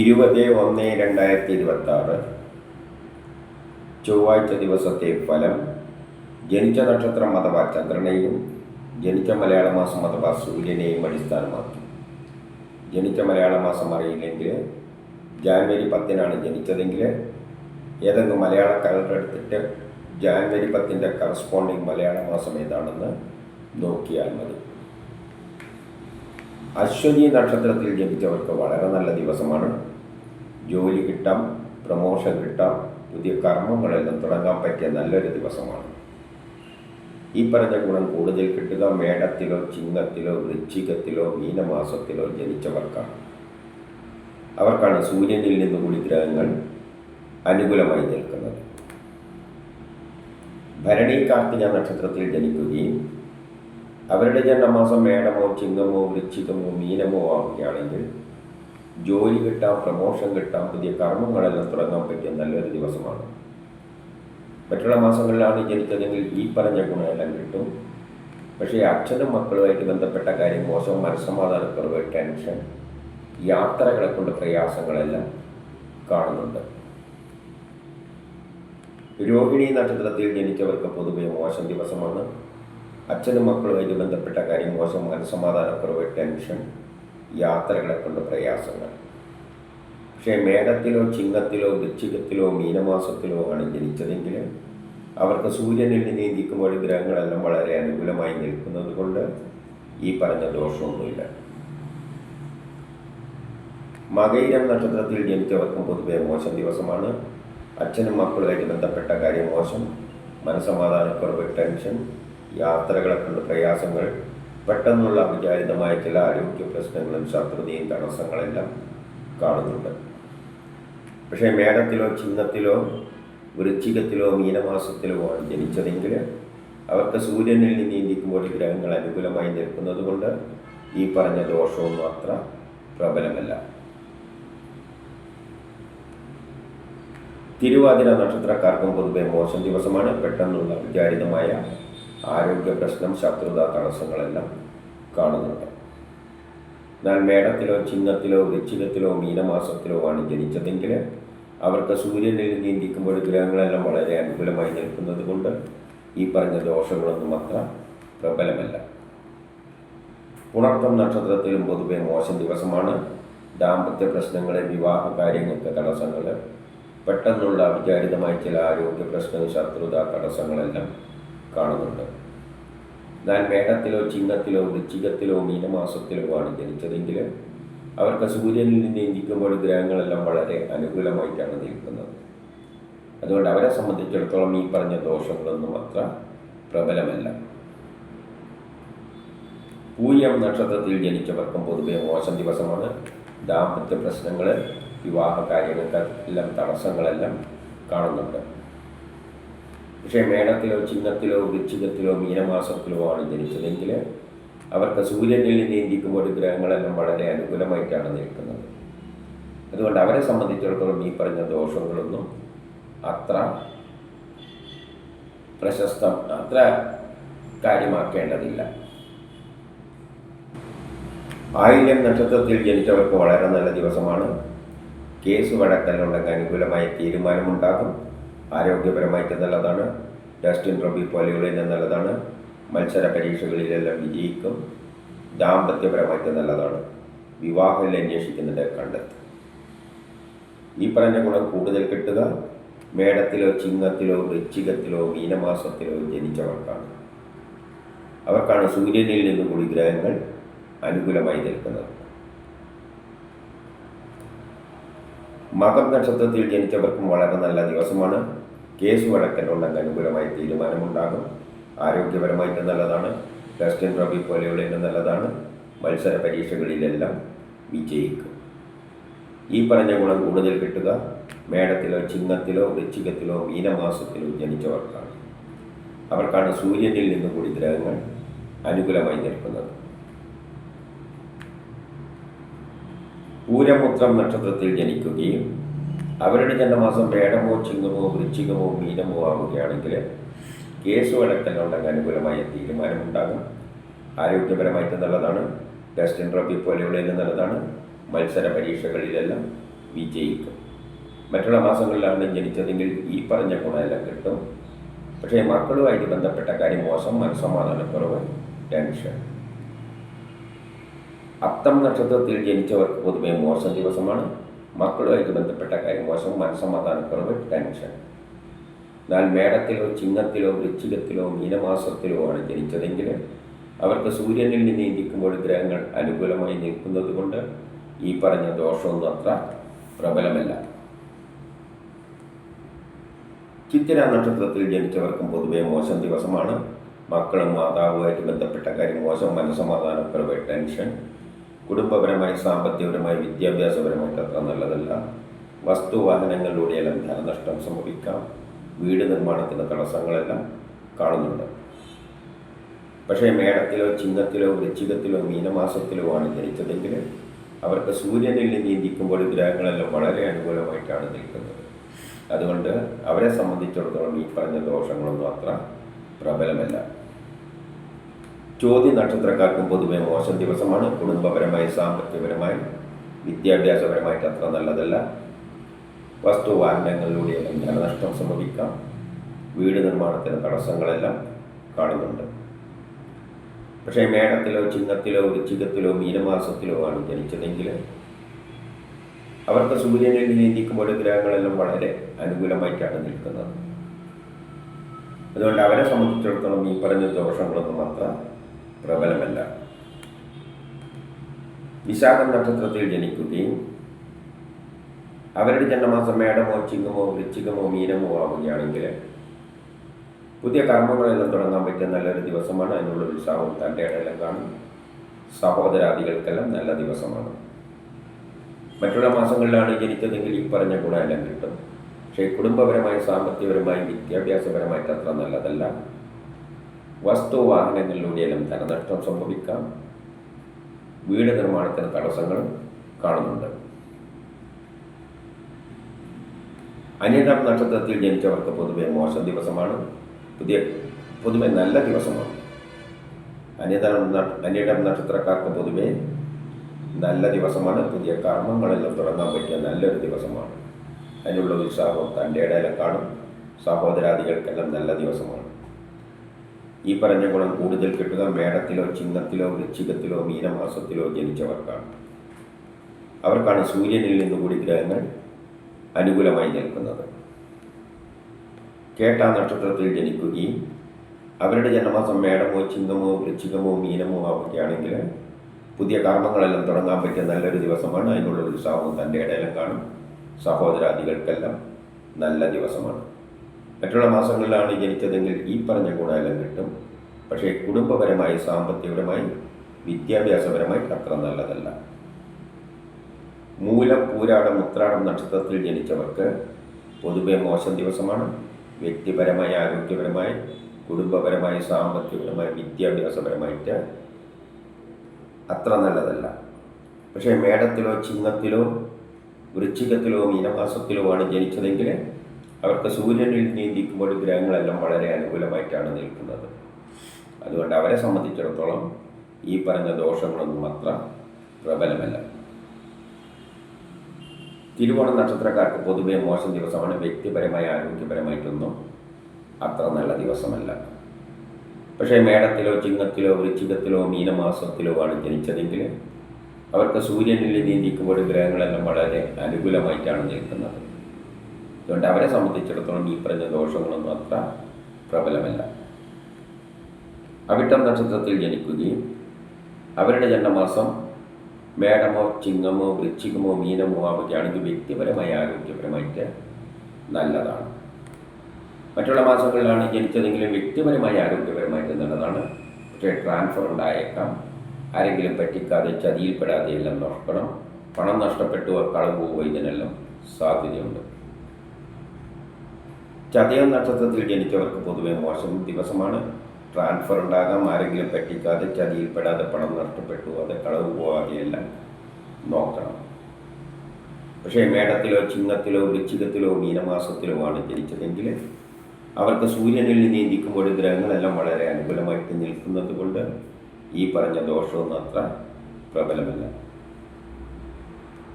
ഇരുപത് ഒന്ന് രണ്ടായിരത്തി ഇരുപത്തി ആറ് ചൊവ്വാഴ്ച ദിവസത്തെ ഫലം ജനിച്ച നക്ഷത്രം അഥവാ ചന്ദ്രനെയും ജനിച്ച മലയാള മാസം അഥവാ സൂര്യനെയും അടിസ്ഥാനമാക്കി. ജനിച്ച മലയാള മാസം അറിയില്ലെങ്കിൽ ജാനുവരി പത്തിനാണ് ജനിച്ചതെങ്കിൽ ഏതെങ്കിലും മലയാള കലണ്ടർ എടുത്തിട്ട് ജാനുവരി പത്തിന്റെ കറസ്പോണ്ടിങ് മലയാള മാസം ഏതാണെന്ന് നോക്കിയാൽ മതി. അശ്വതി നക്ഷത്രത്തിൽ ജപിച്ചവർക്ക് വളരെ നല്ല ദിവസമാണ്. ജോലി കിട്ടാം പ്രമോഷൻ കിട്ടാം പുതിയ കർമ്മങ്ങളെല്ലാം തുടങ്ങാൻ പറ്റിയ നല്ലൊരു ദിവസമാണ്. ഈ പറഞ്ഞ ഗുണം കൂടുതൽ കിട്ടുക മേടത്തിലോ ചിങ്ങത്തിലോ വൃശ്ചികത്തിലോ മീനമാസത്തിലോ ജനിച്ചവർക്കാണ്. അവർക്കാണ് സൂര്യനിൽ നിന്ന് കൂടി ഗ്രഹങ്ങൾ അനുകൂലമായി നിൽക്കുന്നത്. ഭരണി കാർത്തിക നക്ഷത്രത്തിൽ ജനിക്കുകയും അവരുടെ ജന്മമാസം മേടമോ ചിങ്ങമോ വൃശ്ചികമോ മീനമോ ആവുകയാണെങ്കിൽ ജോലി കിട്ടാം പ്രമോഷൻ കിട്ടാം പുതിയ കർമ്മങ്ങളെല്ലാം തുടങ്ങാൻ പറ്റിയ നല്ലൊരു ദിവസമാണ്. മറ്റുള്ള മാസങ്ങളിലാണ് ജനിച്ചതെങ്കിൽ ഈ പറഞ്ഞ ഗുണമെല്ലാം കിട്ടും. പക്ഷേ അച്ഛനും മക്കളുമായിട്ട് ബന്ധപ്പെട്ട കാര്യം മോശം മനസ്സമാധാനക്കുറവ് ടെൻഷൻ യാത്രകളെ കൊണ്ട് പ്രയാസങ്ങളെല്ലാം കാണുന്നുണ്ട്. രോഹിണി നക്ഷത്രത്തിൽ ജനിച്ചവർക്ക് പൊതുവെ മോശം ദിവസമാണ്. അച്ഛനും മക്കളുമായിട്ട് ബന്ധപ്പെട്ട കാര്യം മോശം മനസ്സമാധാനക്കുറവ് ടെൻഷൻ യാത്രകളെ കൊണ്ട് പ്രയാസങ്ങൾ. പക്ഷേ മേടത്തിലോ ചിങ്ങത്തിലോ വൃശ്ചികത്തിലോ മീനമാസത്തിലോ ആണ് ജനിച്ചതെങ്കിൽ അവർക്ക് സൂര്യനിൽ നീന്തിക്കുമ്പോൾ ഗ്രഹങ്ങളെല്ലാം വളരെ അനുകൂലമായി നിൽക്കുന്നത് കൊണ്ട് ഈ പറഞ്ഞ ദോഷമൊന്നുമില്ല. മകയിരം നക്ഷത്രത്തിൽ ജനിച്ചവർക്കും പൊതുവെ മോശം ദിവസമാണ്. അച്ഛനും മക്കളുമായിട്ട് ബന്ധപ്പെട്ട കാര്യം മോശം മനസ്സമാധാനക്കുറവ് ടെൻഷൻ യാത്രകളെ കൊണ്ട് പ്രയാസങ്ങൾ പെട്ടെന്നുള്ള അവിചാരിതമായ ചില ആരോഗ്യ പ്രശ്നങ്ങളും ശത്രുതയും തടസ്സങ്ങളെല്ലാം കാണുന്നുണ്ട്. പക്ഷേ മേടത്തിലോ ചിഹ്നത്തിലോ വൃശ്ചികത്തിലോ മീനമാസത്തിലോ ആണ് ജനിച്ചതെങ്കിൽ അവർക്ക് സൂര്യനിൽ നിന്ന് നീന്തിക്കുമ്പോൾ ഗ്രഹങ്ങൾ അനുകൂലമായി നിൽക്കുന്നത് കൊണ്ട് ഈ പറഞ്ഞ ദോഷവും അത്ര പ്രബലമല്ല. തിരുവാതിര നക്ഷത്രക്കാർക്കും പൊതുവെ മോശം ദിവസമാണ്. പെട്ടെന്നുള്ള വിചാരിതമായ ആരോഗ്യ പ്രശ്നം ശത്രുത തടസ്സങ്ങളെല്ലാം കാണുന്നുണ്ട്. എന്നാൽ മേടത്തിലോ ചിങ്ങത്തിലോ വൃശ്ചികത്തിലോ മീനമാസത്തിലോ ആണ് ജനിച്ചതെങ്കിൽ അവർക്ക് സൂര്യനിൽ നീന്തിക്കുമ്പോൾ ഗ്രഹങ്ങളെല്ലാം വളരെ അനുകൂലമായി നിൽക്കുന്നത് കൊണ്ട് ഈ പറഞ്ഞ ദോഷങ്ങളൊന്നും അത്ര പ്രബലമല്ല. ഉണർത്തം നക്ഷത്രത്തിലും പൊതുവെ മോശം ദിവസമാണ്. ദാമ്പത്യ പ്രശ്നങ്ങൾ വിവാഹ കാര്യങ്ങൾക്ക് തടസ്സങ്ങൾ പെട്ടെന്നുള്ള വിചാരിതമായ ചില ആരോഗ്യ പ്രശ്നങ്ങൾ ശത്രുത തടസ്സങ്ങളെല്ലാം കാണുന്നുണ്ട്. എന്നാൽ മേടത്തിലോ ചിങ്ങത്തിലോ വൃശ്ചികത്തിലോ മീനമാസത്തിലോ ആണ് ജനിച്ചതെങ്കിൽ അവർക്ക് സൂര്യനിൽ നിന്ന് ഇരിക്കുമ്പോൾ ഗ്രഹങ്ങളെല്ലാം വളരെ അനുകൂലമായിട്ടാണ് നിൽക്കുന്നത്. അതുകൊണ്ട് അവരെ സംബന്ധിച്ചിടത്തോളം ഈ പറഞ്ഞ ദോഷങ്ങളൊന്നും അത്ര പ്രബലമല്ല. പൂയം നക്ഷത്രത്തിൽ ജനിച്ചവർക്കും പൊതുവെ മോശം ദിവസമാണ്. ദാമ്പത്യ പ്രശ്നങ്ങൾ വിവാഹ കാര്യങ്ങൾക്ക് എല്ലാം തടസ്സങ്ങളെല്ലാം കാണുന്നുണ്ട്. പക്ഷേ മേടത്തിലോ ചിഹ്നത്തിലോ വൃശ്ചികത്തിലോ മീനമാസത്തിലോ ആണ് ജനിച്ചതെങ്കിൽ അവർക്ക് സൂര്യനിൽ നീന്തിക്കുമ്പോൾ ഗ്രഹങ്ങളെല്ലാം വളരെ അനുകൂലമായിട്ടാണ് നിൽക്കുന്നത്. അതുകൊണ്ട് അവരെ സംബന്ധിച്ചിടത്തോളം ഈ പറഞ്ഞ ദോഷങ്ങളൊന്നും അത്ര പ്രശസ്തം അത്ര കാര്യമാക്കേണ്ടതില്ല. ആയിരം നക്ഷത്രത്തിൽ ജനിച്ചവർക്ക് വളരെ നല്ല ദിവസമാണ്. കേസ് വഴക്കലുണ്ടെങ്കിൽ അനുകൂലമായ തീരുമാനമുണ്ടാകും. ആരോഗ്യപരമായിട്ട് നല്ലതാണ് ഡസ്റ്റിൻ ട്രോഫി പോലെയുള്ള നല്ലതാണ് മത്സര പരീക്ഷകളിലെല്ലാം വിജയിക്കും. ദാമ്പത്യപരമായിട്ട് നല്ലതാണ് വിവാഹം അന്വേഷിക്കുന്നത് കണ്ടെത്തും ഈ പറഞ്ഞ ഗുണം കൂടുതൽ കിട്ടുക. മേടത്തിലോ ചിങ്ങത്തിലോ വൃശ്ചികത്തിലോ മീനമാസത്തിലോ ജനിച്ചവർക്കാണ്. അവർക്കാണ് സൂര്യനിൽ നിന്ന് കൂടി ഗ്രഹങ്ങൾ അനുകൂലമായി നിൽക്കുന്നത്. മകം നക്ഷത്രത്തിൽ ജനിച്ചവർക്കും വളരെ നല്ല ദിവസമാണ്. കേസ് വഴക്കനുള്ള അനുകൂലമായി തീരുമാനമുണ്ടാകും. ആരോഗ്യപരമായിട്ട് നല്ലതാണ്. ടെസ്റ്റിൻ ട്രോഫി പോലെയുള്ള നല്ലതാണ്. മത്സര പരീക്ഷകളിലെല്ലാം വിജയിക്കും. ഈ പറഞ്ഞ ഗുണം കൂടുതൽ കിട്ടുക. മേടത്തിലോ ചിങ്ങത്തിലോ വൃശ്ചികത്തിലോ മീനമാസത്തിലോ ജനിച്ചവർക്കാണ്. അവർക്കാണ് സൂര്യനിൽ നിന്ന് കൂടി ഗ്രഹങ്ങൾ അനുകൂലമായി നിൽക്കുന്നത്. പൂരപുത്രം നക്ഷത്രത്തിൽ ജനിക്കുകയും അവരുടെ ജന്മമാസം പേടമോ ചിങ്ങമോ വൃശ്ചികമോ മീനമോ ആവുകയാണെങ്കിൽ കേസ് വഴക്കലുണ്ടെങ്കിൽ അനുകൂലമായ തീരുമാനമുണ്ടാകും. ആരോഗ്യപരമായിട്ട് നല്ലതാണ്. ടെസ്റ്റിൻ ട്രോഫി പോലെയുള്ളതിന് നല്ലതാണ്. മത്സര പരീക്ഷകളിലെല്ലാം വിജയിക്കും. മറ്റുള്ള മാസങ്ങളിലാണ് ജനിച്ചതെങ്കിൽ ഈ പറഞ്ഞ ഗുണമെല്ലാം കിട്ടും. പക്ഷേ മക്കളുമായിട്ട് ബന്ധപ്പെട്ട കാര്യം മോശം മനസ്സമാധാനക്കുറവ് ടെൻഷൻ. അത്തം നക്ഷത്രത്തിൽ ജനിച്ചവർക്ക് പൊതുവെ മോശം ദിവസമാണ്. മക്കളുമായിട്ട് ബന്ധപ്പെട്ട കാര്യം മോശം മനസ്സമാധാനക്കുറവ് ടെൻഷൻ എന്നാൽ മേടത്തിലോ ചിങ്ങത്തിലോ വൃശ്ചികത്തിലോ മീനമാസത്തിലോ ആണ് ജനിച്ചതെങ്കിൽ അവർക്ക് സൂര്യനിൽ നിന്ന് ഇരിക്കുമ്പോൾ ഗ്രഹങ്ങൾ അനുകൂലമായി നിൽക്കുന്നത് കൊണ്ട് ഈ പറഞ്ഞ ദോഷമൊന്നും അത്ര പ്രബലമല്ല. ചിത്തിര നക്ഷത്രത്തിൽ ജനിച്ചവർക്കും പൊതുവെ മോശം ദിവസമാണ്. മക്കളും മാതാവുമായിട്ട് ബന്ധപ്പെട്ട കാര്യം മോശം മനസ്സമാധാനക്കുറവ് ടെൻഷൻ കുടുംബപരമായി സാമ്പത്തികപരമായി വിദ്യാഭ്യാസപരമായി അത്ര നല്ലതല്ല. വസ്തുവാഹനങ്ങളിലൂടെയെല്ലാം ധനനഷ്ടം സംഭവിക്കാം. വീട് നിർമ്മാണത്തിന് തടസ്സങ്ങളെല്ലാം കാണുന്നുണ്ട്. പക്ഷേ മേടത്തിലോ ചിങ്ങത്തിലോ വൃശ്ചികത്തിലോ മീനമാസത്തിലോ ആണ് ജനിച്ചതെങ്കിൽ അവർക്ക് സൂര്യനിൽ നിന്ന് ഇരിക്കുമ്പോൾ ഗ്രഹങ്ങളെല്ലാം വളരെ അനുകൂലമായിട്ടാണ് നിൽക്കുന്നത്. അതുകൊണ്ട് അവരെ സംബന്ധിച്ചിടത്തോളം ഈ പറഞ്ഞ ദോഷങ്ങളൊന്നും അത്ര പ്രബലമല്ല. ചോദ്യ നക്ഷത്രക്കാർക്കും പൊതുവെ മോശം ദിവസമാണ്. കുടുംബപരമായി സാമ്പത്തികപരമായി വിദ്യാഭ്യാസപരമായിട്ട് അത്ര നല്ലതല്ല. വസ്തുവാഹനങ്ങളിലൂടെയെല്ലാം ധനനഷ്ടം സംഭവിക്കാം. വീട് നിർമ്മാണത്തിന് തടസ്സങ്ങളെല്ലാം കാണുന്നുണ്ട്. പക്ഷേ മേടത്തിലോ ചിഹ്നത്തിലോ വൃശ്ചികത്തിലോ മീനമാസത്തിലോ ആണ് ജനിച്ചതെങ്കിൽ അവർക്ക് സൂര്യനിൽ നീന്തിക്കുമ്പോൾ ഗ്രഹങ്ങളെല്ലാം വളരെ അനുകൂലമായിട്ടാണ് നിൽക്കുന്നത്. അതുകൊണ്ട് അവരെ സംബന്ധിച്ചിടത്തോളം ഈ പറഞ്ഞ ദോഷങ്ങളൊന്നും അത്ര പ്രബലമല്ല. വിശാഖം നക്ഷത്രത്തിൽ ജനിക്കുകയും അവരുടെ ജന്മമാസം മേടമോ ചിങ്ങമോ വൃശ്ചികമോ മീനമോ ആവുകയാണെങ്കിൽ പുതിയ കർമ്മങ്ങളെല്ലാം തുടങ്ങാൻ പറ്റിയ നല്ലൊരു ദിവസമാണ്. അതിനുള്ള ഉത്സാഹവും തന്റെ ഇടയിലും കാണും. സഹോദരാദികൾക്കെല്ലാം നല്ല ദിവസമാണ്. മറ്റുള്ള മാസങ്ങളിലാണ് ജനിച്ചതെങ്കിൽ ഈ പറഞ്ഞ ഗുണമെല്ലാം കിട്ടും. പക്ഷേ കുടുംബപരമായി സാമ്പത്തികപരമായി വിദ്യാഭ്യാസപരമായിട്ട് അത്ര നല്ലതല്ല. വസ്തു വാഹനങ്ങളിലൂടെയെല്ലാം ധനനഷ്ടം സംഭവിക്കാം. വീട് നിർമ്മാണത്തിന് തടസ്സങ്ങൾ കാണുന്നുണ്ട്. അനിയടം നക്ഷത്രത്തിൽ ജനിച്ചവർക്ക് പൊതുവെ മോശം ദിവസമാണ്. പുതിയ പൊതുവെ നല്ല ദിവസമാണ്. അനിയടം അനിയടം നക്ഷത്രക്കാർക്ക് പൊതുവെ നല്ല ദിവസമാണ്. പുതിയ കർമ്മങ്ങളെല്ലാം തുടങ്ങാൻ പറ്റിയ നല്ലൊരു ദിവസമാണ്. അതിനുള്ള ഉത്സാഹം തന്റെ ഇടയിലും കാണും. സഹോദരാദികൾക്കെല്ലാം നല്ല ദിവസമാണ്. ഈ പറഞ്ഞ ഗുണം കൂടുതൽ കിട്ടുക മേടത്തിലോ ചിഹ്നത്തിലോ വൃശ്ചികത്തിലോ മീനമാസത്തിലോ ജനിച്ചവർക്കാണ്. അവർക്കാണ് സൂര്യനിൽ നിന്നുകൂടി ഗ്രഹങ്ങൾ അനുകൂലമായി നിൽക്കുന്നത്. കേട്ട നക്ഷത്രത്തിൽ ജനിക്കുകയും അവരുടെ ജന്മമാസം മേടമോ ചിങ്ങമോ വൃശ്ചികമോ മീനമോ ആവുകയാണെങ്കിൽ പുതിയ കർമ്മങ്ങളെല്ലാം തുടങ്ങാൻ പറ്റിയ നല്ലൊരു ദിവസമാണ്. അതിനുള്ള ഉത്സാഹവും തന്റെ ഇടയിലും കാണും. സഹോദരാദികൾക്കെല്ലാം നല്ല ദിവസമാണ്. മറ്റുള്ള മാസങ്ങളിലാണ് ജനിച്ചതെങ്കിൽ ഈ പറഞ്ഞ ഗുണമെല്ലാം കിട്ടും. പക്ഷേ കുടുംബപരമായി സാമ്പത്തികപരമായി വിദ്യാഭ്യാസപരമായി അത്ര നല്ലതല്ല. മൂലം പൂരാടം ഉത്രാടം നക്ഷത്രത്തിൽ ജനിച്ചവർക്ക് പൊതുവെ മോശം ദിവസമാണ്. വ്യക്തിപരമായി ആരോഗ്യപരമായി കുടുംബപരമായി സാമ്പത്തികപരമായി വിദ്യാഭ്യാസപരമായിട്ട് അത്ര നല്ലതല്ല. പക്ഷേ മേടത്തിലോ ചിങ്ങത്തിലോ വൃശ്ചികത്തിലോ മീനമാസത്തിലോ ആണ് ജനിച്ചതെങ്കിൽ അവർക്ക് സൂര്യനിൽ നീന്തിക്കുമ്പോൾ ഗ്രഹങ്ങളെല്ലാം വളരെ അനുകൂലമായിട്ടാണ് നിൽക്കുന്നത്. അതുകൊണ്ട് അവരെ സംബന്ധിച്ചിടത്തോളം ഈ പറഞ്ഞ ദോഷങ്ങളൊന്നും അത്ര പ്രബലമല്ല. തിരുവോണ നക്ഷത്രക്കാർക്ക് പൊതുവെ മോശം ദിവസമാണ്. വ്യക്തിപരമായി ആരോഗ്യപരമായിട്ടൊന്നും അത്ര നല്ല ദിവസമല്ല. പക്ഷേ മേടത്തിലോ ചിങ്ങത്തിലോ വൃശ്ചികത്തിലോ മീനമാസത്തിലോ ആണ് ജനിച്ചതെങ്കിൽ അവർക്ക് സൂര്യനിൽ നീന്തിക്കുമ്പോൾ ഗ്രഹങ്ങളെല്ലാം വളരെ അനുകൂലമായിട്ടാണ് നിൽക്കുന്നത്. അതുകൊണ്ട് അവരെ സംബന്ധിച്ചിടത്തോളം ഈ പറഞ്ഞ ദോഷങ്ങളൊന്നും അത്ര പ്രബലമല്ല. അവിട്ടം നക്ഷത്രത്തിൽ ജനിക്കുകയും അവരുടെ ജന്മമാസം മേടമോ ചിങ്ങമോ വൃശ്ചികമോ മീനമോ ആവുകയാണെങ്കിൽ വ്യക്തിപരമായി ആരോഗ്യപരമായിട്ട് നല്ലതാണ്. മറ്റുള്ള മാസങ്ങളിലാണ് ജനിച്ചതെങ്കിലും വ്യക്തിപരമായി ആരോഗ്യപരമായിട്ട് നല്ലതാണ്. പക്ഷേ ട്രാൻസ്ഫർ ഉണ്ടായേക്കാം. ആരെങ്കിലും പറ്റിക്കാതെ ചതിയിൽപ്പെടാതെ എല്ലാം നോക്കണം പണം നഷ്ടപ്പെട്ടു കളവ് പോവുക ഇതിനെല്ലാം സാധ്യതയുണ്ട്. ചതയം നക്ഷത്രത്തിൽ ജനിച്ചവർക്ക് പൊതുവെ മോശം ദിവസമാണ്. ട്രാൻസ്ഫർ ഉണ്ടാകാം ആരെങ്കിലും പറ്റിക്കാതെ ചതിയിൽപ്പെടാതെ പണം നഷ്ടപ്പെട്ടു അത് കളവ് പോകാതെയെല്ലാം നോക്കണം. പക്ഷേ മേടത്തിലോ ചിങ്ങത്തിലോ വൃശ്ചികത്തിലോ മീനമാസത്തിലോ ആണ് ജനിച്ചതെങ്കിൽ അവർക്ക് സൂര്യനിൽ നീന്തിക്കുമ്പോൾ ഗ്രഹങ്ങളെല്ലാം വളരെ അനുകൂലമായിട്ട് നിൽക്കുന്നത് കൊണ്ട് ഈ പറഞ്ഞ ദോഷമൊന്നും അത്ര പ്രബലമല്ല.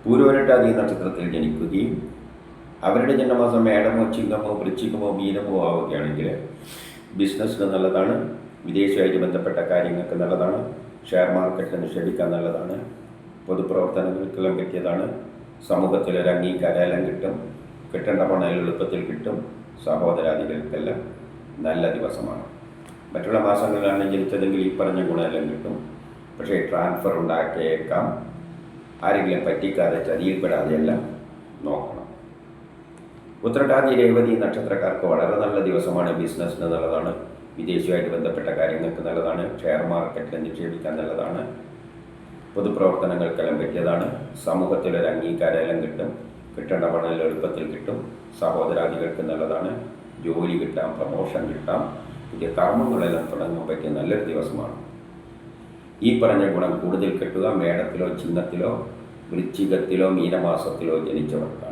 പൂരോരട്ടാതി നക്ഷത്രത്തിൽ ജനിക്കുകയും അവരുടെ ജന്മമാസം മേടമോ ചിങ്ങമോ വൃശ്ചികമോ മീനമോ ആവുകയാണെങ്കിൽ ബിസിനസ്സിന് നല്ലതാണ്. വിദേശമായിട്ട് ബന്ധപ്പെട്ട കാര്യങ്ങൾക്ക് നല്ലതാണ്. ഷെയർ മാർക്കറ്റിൽ നിക്ഷേപിക്കാൻ നല്ലതാണ്. പൊതുപ്രവർത്തനങ്ങൾക്കെല്ലാം പറ്റിയതാണ് സമൂഹത്തിലൊരു അംഗീകാരമെല്ലാം കിട്ടും. കിട്ടേണ്ട പണം എളുപ്പത്തിൽ കിട്ടും. സഹോദരാദികൾക്കെല്ലാം നല്ല ദിവസമാണ്. മറ്റുള്ള മാസങ്ങളിലാണ് ജനിച്ചതെങ്കിൽ ഈ പറഞ്ഞ ഗുണമെല്ലാം കിട്ടും. പക്ഷേ ട്രാൻസ്ഫർ ഉണ്ടാക്കിയേക്കാം. ആരെങ്കിലും പറ്റിക്കാതെ ചതിയിൽപ്പെടാതെയെല്ലാം നോക്കണം. ഉത്രട്ടാതി രേവതി നക്ഷത്രക്കാർക്ക് വളരെ നല്ല ദിവസമാണ് ബിസിനസ്സിന് നല്ലതാണ്. വിദേശവുമായിട്ട് ബന്ധപ്പെട്ട കാര്യങ്ങൾക്ക് നല്ലതാണ്. ഷെയർ മാർക്കറ്റിൽ നിക്ഷേപിക്കാൻ നല്ലതാണ്. പൊതുപ്രവർത്തനങ്ങൾക്കെല്ലാം പറ്റിയതാണ്. സമൂഹത്തിലൊരു അംഗീകാരമെല്ലാം കിട്ടും. കിട്ടേണ്ട പണം എളുപ്പത്തിൽ കിട്ടും. സഹോദരാദികൾക്ക് നല്ലതാണ്. ജോലി കിട്ടാം പ്രമോഷൻ കിട്ടാം. പുതിയ കർമ്മങ്ങളെല്ലാം തുടങ്ങാൻ പറ്റിയ നല്ലൊരു ദിവസമാണ്. ഈ പറഞ്ഞ ഗുണം കൂടുതൽ കിട്ടുക മേടത്തിലോ ചിഹ്നത്തിലോ വൃശ്ചികത്തിലോ മീനമാസത്തിലോ ജനിച്ചവർക്കാണ്.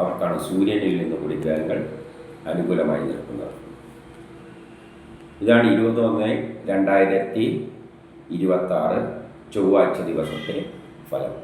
അവർക്കാണ് സൂര്യനിൽ നിന്ന് കൂടി ഗ്രഹങ്ങൾ അനുകൂലമായി നിൽക്കുന്നത്. ഇതാണ് ഇരുപത്തൊന്ന് രണ്ടായിരത്തി ഇരുപത്തി ആറ് ചൊവ്വാഴ്ച ദിവസത്തെ ഫലം.